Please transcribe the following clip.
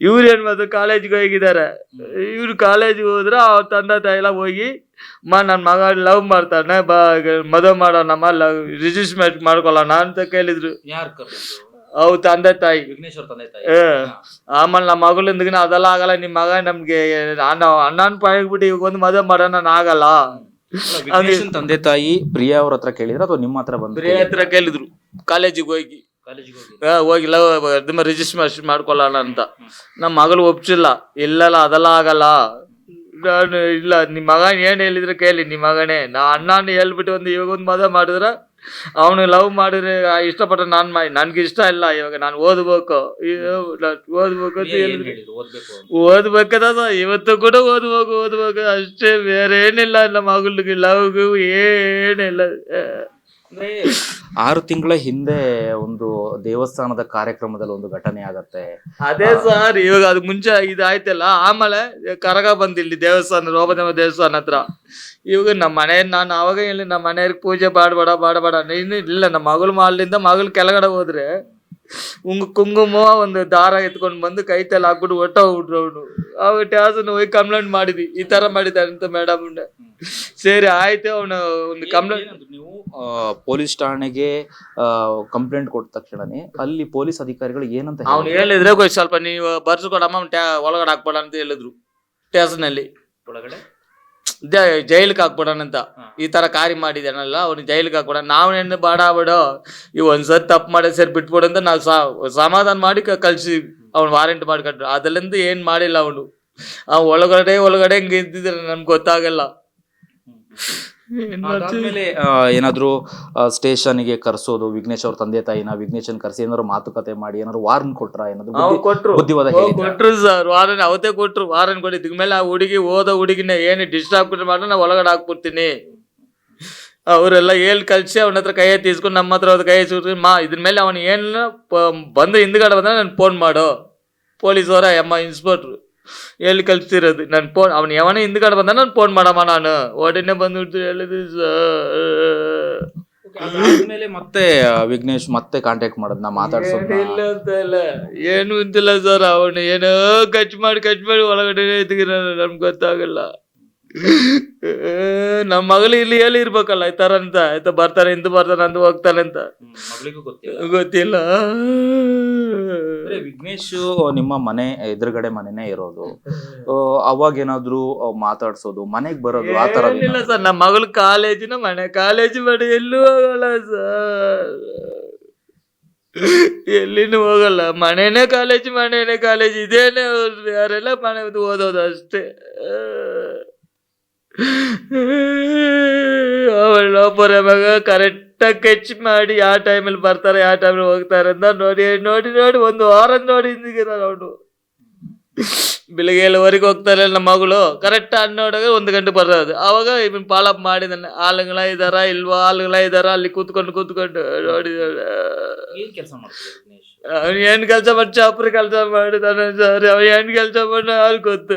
ಇವ್ರು ಏನ್ ಮಾಡಿದ್ರು ಕಾಲೇಜ್ಗೆ ಹೋಗಿದ್ದಾರೆ. ಇವ್ರು ಕಾಲೇಜ್ಗೆ ಹೋದ್ರೆ ಅವ್ರ ತಂದೆ ತಾಯಿ ಎಲ್ಲ ಹೋಗಿ ಮಾ ನನ್ನ ಮಗ ಲವ್ ಮಾಡ್ತಾನೆ ಬಾ ಮದುವೆ ಮಾಡೋಣಮ್ಮ ಲವ್ ರಿಜಿಸ್ಟ್ರೇಟ್ ಮಾಡ್ಕೊಳ್ಳೋಣ ಅಂತ ಕೇಳಿದ್ರು. ಅವ್ರ ತಂದೆ ತಾಯಿ. ವಿಘ್ನೇಶ್ವರ ತಂದೆ ತಾಯಿ. ಏ. ಆಮೇಲೆ ನಮ್ಮ ಮಗಳಿಂದ ಅದೆಲ್ಲ ಆಗಲ್ಲ ನಿಮ್ಮ ಮಗ ನಮ್ಗೆ ಅಣ್ಣ ಅಣ್ಣನ ಪಾಯಿಗ್ಬಿಟ್ಟು ಇವಾಗ ಒಂದು ಮದುವೆ ಮಾಡೋಣ ನಾನು ಆಗಲ್ಲ. ತಂದೆ ತಾಯಿ ಪ್ರಿಯಾ ಅವ್ರ ಹತ್ರ ಕೇಳಿದ್ರು ಅಥವಾ ನಿಮ್ಮ ಹತ್ರ ಬಂದು ಪ್ರಿಯಾ ಹತ್ರ ಕೇಳಿದ್ರು. ಕಾಲೇಜಿಗೆ ಹೋಗಿ. ಕಾಲೇಜಿಗೆ ಹೋಗಿ. ಆ, ಹೋಗಿ ಲವ್ ರಿಜಿಸ್ಟ್ರೇಷನ್ ಮಾಡ್ಕೊಳ್ಳೋಣ ಅಂತ. ನಮ್ಮ ಮಗಳು ಒಪ್ಸಿಲ್ಲ. ಇಲ್ಲಲ್ಲ ಅದೆಲ್ಲ ಆಗಲ್ಲ. ನಾನು ಇಲ್ಲ ನಿಮ್ಮ ಮಗ ಏನ್ ಹೇಳಿದ್ರೆ ಕೇಳಿ ನಿಮ್ಮ ಮಗನೇ. ನಾ ಅಣ್ಣನ ಹೇಳ್ಬಿಟ್ಟು ಒಂದು ಇವಾಗ ಒಂದು ಮದುವೆ ಮಾಡಿದ್ರೆ ಅವನು ಲವ್ ಮಾಡಿದ್ರೆ ಇಷ್ಟಪಟ್ಟ ನಾನು ಮಾಡಿ ನನ್ಗೆ ಇಷ್ಟ ಇಲ್ಲ ಇವಾಗ. ನಾನು ಓದ್ಬೇಕು. ಅಂತ ಹೇಳಿದ್ರು. ಓದ್ಬೇಕು ಅಂತ? ಓದ್ಬೇಕದ ಇವತ್ತು ಕೂಡ ಓದ್ಬೇಕು ಓದ್ಬೇಕು. ಅಷ್ಟೇ ಬೇರೆ ಏನಿಲ್ಲ ನಮ್ಮ ಮಗಳಿಗೆ ಲವ್ಗೂ ಏನಿಲ್ಲ. ಅಂದ್ರೆ ಆರು ತಿಂಗಳ ಹಿಂದೆ ಒಂದು ದೇವಸ್ಥಾನದ ಕಾರ್ಯಕ್ರಮದಲ್ಲಿ ಒಂದು ಘಟನೆ ಆಗತ್ತೆ. ಅದೇ ಸರ್ ಇವಾಗ ಅದು ಮುಂಚೆ ಇದಾಯ್ತಲ್ಲ ಆಮೇಲೆ ಕರಗ ಬಂದಿಲ್ಲಿ ಇಲ್ಲಿ ದೇವಸ್ಥಾನ ರೋಮದೇವ ದೇವಸ್ಥಾನ ಹತ್ರ. ಇವಾಗ ನಮ್ಮ ಮನೆ ನಾನು ಅವಾಗ ಹೇಳಿ ನಮ್ಮ ಮನೆಯವ್ರಿಗೆ ಪೂಜೆ ಮಾಡಬೇಡ ಮಾಡಬೇಡ ಇನ್ನು ಇಲ್ಲ ನಮ್ಮ ಮಗಳು ಮಾಲಿಂದ ಮಗಳು ಕೆಳಗಡೆ ಹೋದ್ರೆ ಉಂಗು ಕುಂಗುಮ ಒಂದು ದಾರ ಎತ್ಕೊಂಡು ಬಂದು ಕೈ ತಲೆ ಹಾಕ್ಬಿಟ್ಟು ಹೊಟ್ಟ ಹೋಗ್ಬಿಟ್ರು ಅವನು. ಅವ ಟ್ಯಾಸನ್ ಹೋಗಿ ಕಂಪ್ಲೇಂಟ್ ಮಾಡಿದ್ವಿ. ಈ ತರ ಮಾಡಿದ್ದಾರೆ ಅಂತ ಮೇಡಮ್ ಸರಿ ಆಯ್ತು ಅವನು ಒಂದು ಕಂಪ್ಲೇಂಟ್ ನೀವು ಪೊಲೀಸ್ ಠಾಣೆಗೆ ಕಂಪ್ಲೇಂಟ್ ಕೊಟ್ಟ ತಕ್ಷಣನೇ ಅಲ್ಲಿ ಪೊಲೀಸ್ ಅಧಿಕಾರಿಗಳು ಏನಂತ ಅವ್ನು ಹೇಳಿದ್ರು? ಸ್ವಲ್ಪ ನೀವು ಬರ್ಸ್ಕೊಡಮ್ಮ ಒಳಗಡೆ ಹಾಕ್ಬೇಡ ಅಂತ ಹೇಳಿದ್ರು. ಸ್ಟೇಷನಲ್ಲಿ ಒಳಗಡೆ? ಜೈಲಿಗೆ ಹಾಕ್ಬಿಡೋಣಂತ ಈ ತರ ಕಾರ್ಯ ಮಾಡಿದಾನಲ್ಲ ಅವ್ನಿಗೆ ಜೈಲಿಗೆ ಹಾಕ್ಬಿಡ ನಾವೇನು ಬಾಡ ಬಿಡು. ಇವ್ ಒಂದ್ಸರಿ ತಪ್ಪು ಮಾಡೋ ಸರಿ ಬಿಟ್ಬಿಡಂತ ಅಂತ ನಾವು ಸಮಾಧಾನ ಮಾಡಿ ಕಳ್ಸಿ ಅವ್ನು ವಾರಂಟ್ ಮಾಡ್ಕೊಂಡ್ರು. ಅದರಿಂದ ಏನ್ ಮಾಡಿಲ್ಲ ಅವನು. ಆ ಒಳಗಡೆ ಒಳಗಡೆ ಹಿಂಗೆ ಇದ್ದಿದ್ರೆ ನಮ್ಗೆ ಗೊತ್ತಾಗಲ್ಲ? ಅದಾದ್ಮೇಲೆ ಏನಾದರೂ ಸ್ಟೇಷನ್ಗೆ ಕರ್ಸೋದು ವಿಘ್ನೇಶ್ ಅವ್ರ ತಂದೆ ತಾಯಿನ ವಿಘ್ನೇಶನ್ ಕರ್ಸಿ ಏನಾದ್ರು ಮಾತುಕತೆ ಮಾಡಿ ಏನಾದ್ರು ವಾರ್ನ್ ಕೊಟ್ರ ಏನಾದ್ರು ಅವ್ ಬುದ್ಧಿ- ಕೊಟ್ರು. ಬುದ್ಧಿವಾದ ಕೊಟ್ರು ಸರ್ ವಾರನ್ ಅವತ್ತೇ ಕೊಟ್ರು ವಾರನ್ ಕೊಡಿ. ಮೇಲೆ ಆ ಹುಡುಗಿ ಓದೋ ಹುಡುಗಿನ ಏನು ಡಿಸ್ಟರ್ಬ್ ಮಾಡಿ ನಾ ಒಳಗಡೆ ಹಾಕ್ಬಿಡ್ತೀನಿ. ಅವರೆಲ್ಲ ಹೇಳಿ ಕಲ್ಸಿ ಅವನ ಹತ್ರ ಕೈ ತೀಸ್ಕೊಂಡು ನಮ್ಮ ಹತ್ರ ಕೈ ಸುಟ್ಕೊಂಡು ಮಾ ಇದ್ರ ಮೇಲೆ ಅವನು ಏನು ಬಂದು ಹಿಂದ್ಗಡೆ ಬಂದ್ರೆ ನಾನು ಫೋನ್ ಮಾಡು. ಅವರ ಎಮ್ಮ ಇನ್ಸ್ಪೆಕ್ಟ್ರು ಎಲ್ಲಿ ಕಲ್ತಿರೋದು ನನ್ನ ಫೋನ್ ಅವನು ಯಾವನ ಹಿಂದ್ಗಡೆ ಬಂದ ನಾನು ಫೋನ್ ಮಾಡಮ್ಮ ನಾನು. ಒಡನೆ ಬಂದ್ಬಿಡ್ತು ಹೇಳಿದ್ರು ಸರ್. ಮತ್ತೆ ವಿಘ್ನೇಶ್ ಮತ್ತೆ ಕಾಂಟ್ಯಾಕ್ಟ್ ಮಾಡೋದು ನಾ ಮಾತಾಡ್ಸೋದು ಇಲ್ಲ ಅಂತ ಇಲ್ಲ ಏನು ಅಂತಿಲ್ಲ ಸರ್ ಅವನು ಏನೋ ಖರ್ಚು ಮಾಡಿ ಖರ್ಚು ಮಾಡಿ ಒಳಗಡೆ ಎತ್ಗಿರ ನಮ್ಗೆ ಗೊತ್ತಾಗಲ್ಲ. ನಮ್ಮ ಮಗಳು ಇಲ್ಲಿ ಹೇಳಿ ಇರ್ಬೇಕಲ್ಲ ಈ ತರ ಅಂತ. ಆಯ್ತಾ ಬರ್ತಾನೆ ಇಂದು ಬರ್ತಾನೆ ಅಂತ ಹೋಗ್ತಾನೆ ಅಂತ. ಮಗಳಿಗೂ ಗೊತ್ತಿಲ್ಲ. ಗೊತ್ತಿಲ್ಲ. ವಿಘ್ನೇಶ್ ನಿಮ್ಮ ಮನೆ ಎದುರುಗಡೆ ಮನೆನೇ ಇರೋದು. ಅವಾಗ ಏನಾದ್ರು ಮಾತಾಡ್ಸೋದು ಮನೆಗ್ ಬರೋದು ಆ ತರ ಇಲ್ಲ ಸರ್ ನಮ್ಮ ಮಗಳು ಕಾಲೇಜಿನ ಮನೆ ಕಾಲೇಜ್ ಮಾಡಿ ಎಲ್ಲೂ ಹೋಗಲ್ಲ ಸರ್. ಎಲ್ಲಿನೂ ಹೋಗಲ್ಲ. ಮನೆನೇ ಕಾಲೇಜ್ ಮನೆನೇ ಕಾಲೇಜ್ ಇದೇನೆ ಯಾರೆಲ್ಲ ಮನೆ ಓದೋದು ಅಷ್ಟೇ. ಅವಳ ಒಬ್ಬರ ಮಗ ಕರೆಕ್ಟಾಗಿ ಕೆಚ್ ಮಾಡಿ ಯಾವ ಟೈಮಲ್ಲಿ ಬರ್ತಾರೆ ಯಾವ ಟೈಮಲ್ಲಿ ಹೋಗ್ತಾರೆ ಅಂತ ನೋಡಿ ನೋಡಿ ನೋಡಿ ಒಂದು ವಾರ ನೋಡಿ ಅವನು. ಬೆಳಿಗ್ಗೆ ಏಳುವರೆಗೆ ಹೋಗ್ತಾರೆ ನಮ್ಮ ಮಗಳು ಕರೆಕ್ಟ್ ಹನ್ನೆರಡಾಗ ಒಂದು ಗಂಟೆ ಬರೋದು. ಅವಾಗ ಇವನ್ ಪಾಲಪ್ ಮಾಡಿದಾನೆ ಆಳುಗಳ ಇದಾರ ಇಲ್ವಾ ಆಳುಗಳ ಇದಾರ ಅಲ್ಲಿ ಕೂತ್ಕೊಂಡು ಕೂತ್ಕೊಂಡು ನೋಡಿ ಅವ್ನು ಏನ್ ಕೆಲಸ ಮಾಡಿ ಚಾಪ್ರಿ ಕೆಲಸ ಮಾಡಿದಾನೆ ಸರ್ ಅವ್ನು ಏನ್ ಕೆಲಸ ಮಾಡಿ ಅಲ್ಲಿ ಗೊತ್ತು.